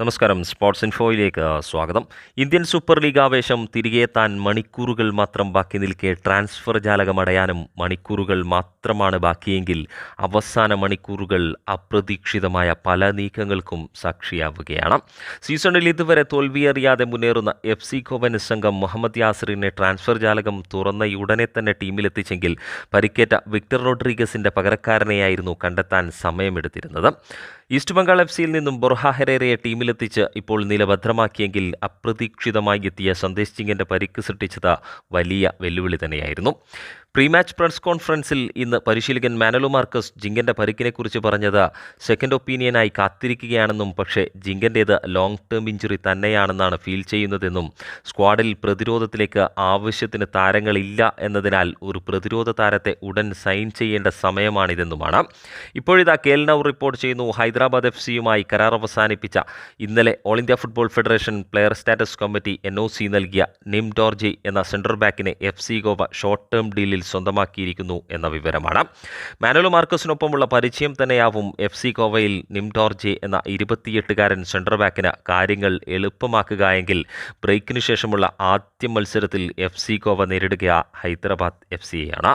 നമസ്കാരം. സ്പോർട്സ് ഇൻഫോയിലേക്ക് സ്വാഗതം. Indian super league ആവേശം തിരികെ എത്താൻ മണിക്കൂറുകൾ മാത്രം ബാക്കി നിൽക്കെ ട്രാൻസ്ഫർ ജാലകമടയാനും മണിക്കൂറുകൾ മാത്രമാണ് ബാക്കിയെങ്കിൽ അവസാന മണിക്കൂറുകൾ അപ്രതീക്ഷിതമായ പല നീക്കങ്ങൾക്കും സാക്ഷിയാവുകയാണ്. സീസണിൽ ഇതുവരെ തോൽവിയറിയാതെ മുന്നേറുന്ന എഫ് സി കോവൻ സംഘം മുഹമ്മദ് യാസറിനെ ട്രാൻസ്ഫർ ജാലകം തുറന്ന ഉടനെ തന്നെ ടീമിലെത്തിച്ചെങ്കിൽ പരിക്കേറ്റ വിക്ടർ റോഡ്രിഗസിന്റെ പകരക്കാരനെയായിരുന്നു കണ്ടെത്താൻ സമയമെടുത്തിരുന്നത്. ഈസ്റ്റ് ബംഗാൾ എഫ് സിയിൽ നിന്നും ബൊർഹ ഹെരേറയെ ടീമിലെത്തിച്ച് ഇപ്പോൾ നിലഭദ്രമാക്കിയെങ്കിൽ അപ്രതീക്ഷിതമായി എത്തിയ സന്ദേശ് സിംഗിന്റെ പരിക്ക് സൃഷ്ടിച്ചത് വലിയ വെല്ലുവിളി തന്നെയായിരുന്നു. പ്രീ മാച്ച് പ്രസ് കോൺഫറൻസിൽ ഇന്ന് പരിശീലകൻ മാനലു മാർക്കസ് ജിങ്കന്റെ പരിക്കിനെക്കുറിച്ച് പറഞ്ഞത് സെക്കൻഡ് ഒപ്പീനിയനായി കാത്തിരിക്കുകയാണെന്നും പക്ഷേ ജിങ്കന്റേത് ലോങ് ടേം ഇഞ്ചുറി തന്നെയാണെന്നാണ് ഫീൽ ചെയ്യുന്നതെന്നും. സ്ക്വാഡിൽ പ്രതിരോധത്തിലേക്ക് ആവശ്യത്തിന് താരങ്ങളില്ല എന്നതിനാൽ ഒരു പ്രതിരോധ താരത്തെ ഉടൻ സൈൻ ചെയ്യേണ്ട സമയമാണിതെന്നുമാണ്. ഇപ്പോഴിതാ കേൽനൌ റിപ്പോർട്ട് ചെയ്യുന്നു. ഹൈദരാബാദ് എഫ് സിയുമായി കരാർ അവസാനിപ്പിച്ച ഇന്നലെ All India Football Federation player status committee N O C നൽകിയ നിം ഡോർജി എന്ന central ബാക്കിനെ F C Goa short term ഡീലിൽ സ്വന്തമാക്കിയിരിക്കുന്നു എന്ന വിവരമാണ്. മാനുവൽ മാർക്കസിനൊപ്പമുള്ള പരിചയം തന്നെയാവും എഫ് സി ഗോവയിൽ നിംടോർജെ എന്ന ഇരുപത്തിയെട്ടുകാരൻ സെൻട്രൽ ബാക്കിന് കാര്യങ്ങൾ എളുപ്പമാക്കുക എങ്കിൽ ബ്രേക്കിന് ശേഷമുള്ള ആദ്യ മത്സരത്തിൽ എഫ് സി ഗോവ നേരിടുക ഹൈദരാബാദ് എഫ് സിയെയാണ്